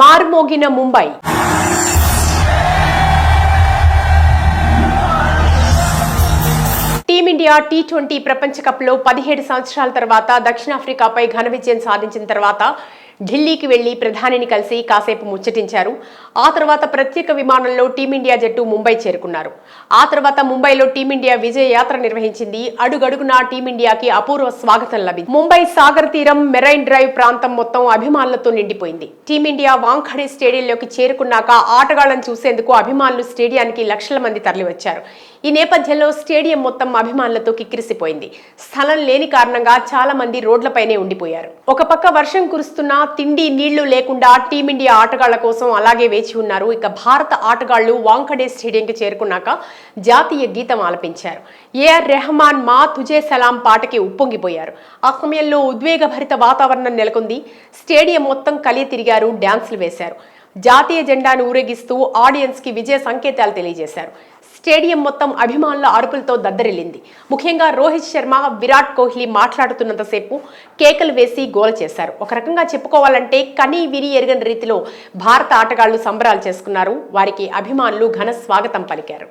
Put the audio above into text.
మార్మోగిన Mumbai. Team India T twenty ప్రపంచ కప్లో పదిహేడు సంవత్సరాల తర్వాత దక్షిణాఫ్రికాపై ఘన విజయం సాధించిన తర్వాత ఢిల్లీకి వెళ్ళి ప్రధానిని కలిసి కాసేపు ముచ్చటించారు. ఆ తర్వాత ప్రత్యేక విమానంలో టీమిండియా జట్టు ముంబై చేరుకున్నారు. ఆ తర్వాత ముంబైలో టీమిండియా విజయ యాత్ర నిర్వహించింది. అడుగడుగునా టీమిండియాకి అపూర్వ స్వాగతం లభించింది. ముంబై సాగర్ తీరం మెరైన్ డ్రైవ్ ప్రాంతం మొత్తం అభిమానులతో నిండిపోయింది. టీమిండియా వాంఖడే స్టేడియంలోకి చేరుకున్నాక ఆటగాళ్ళను చూసేందుకు అభిమానులు స్టేడియానికి లక్షల మంది తరలివచ్చారు. ఈ నేపథ్యంలో స్టేడియం మొత్తం అభిమానులతో కిక్కిరిసిపోయింది. స్థలం లేని కారణంగా చాలా మంది రోడ్లపైనే ఉండిపోయారు. ఒక పక్క వర్షం కురుస్తున్నా తిండి నీళ్ళు లేకుండా టీమిండియా ఆటగాళ్ళ కోసం అలాగే వేచి ఉన్నారు. ఇక భారత ఆటగాళ్ళు వాంకడే స్టేడియంకి చేరుకున్నాక జాతీయ గీతం ఆలపించారు. ఏఆర్ రెహమాన్ మా తుజే సలాం పాటకి ఉప్పొంగిపోయారు. ఆ సమయంలో ఉద్వేగభరిత వాతావరణం నెలకొంది. స్టేడియం మొత్తం కలియ తిరిగారు డ్యాన్సులు వేశారు. జాతీయ జెండాను ఊరేగిస్తూ ఆడియన్స్కి విజయ సంకేతాలు తెలియజేశారు. స్టేడియం మొత్తం అభిమానుల అరుపులతో దద్దరిల్లింది. ముఖ్యంగా రోహిత్ శర్మ విరాట్ కోహ్లీ మాట్లాడుతున్నంతసేపు కేకలు వేసి గోల చేశారు. ఒక రకంగా చెప్పుకోవాలంటే కనీ విరి ఎరగని రీతిలో భారత ఆటగాళ్ళు సంబరాలు చేసుకున్నారు. వారికి అభిమానులు ఘన స్వాగతం పలికారు.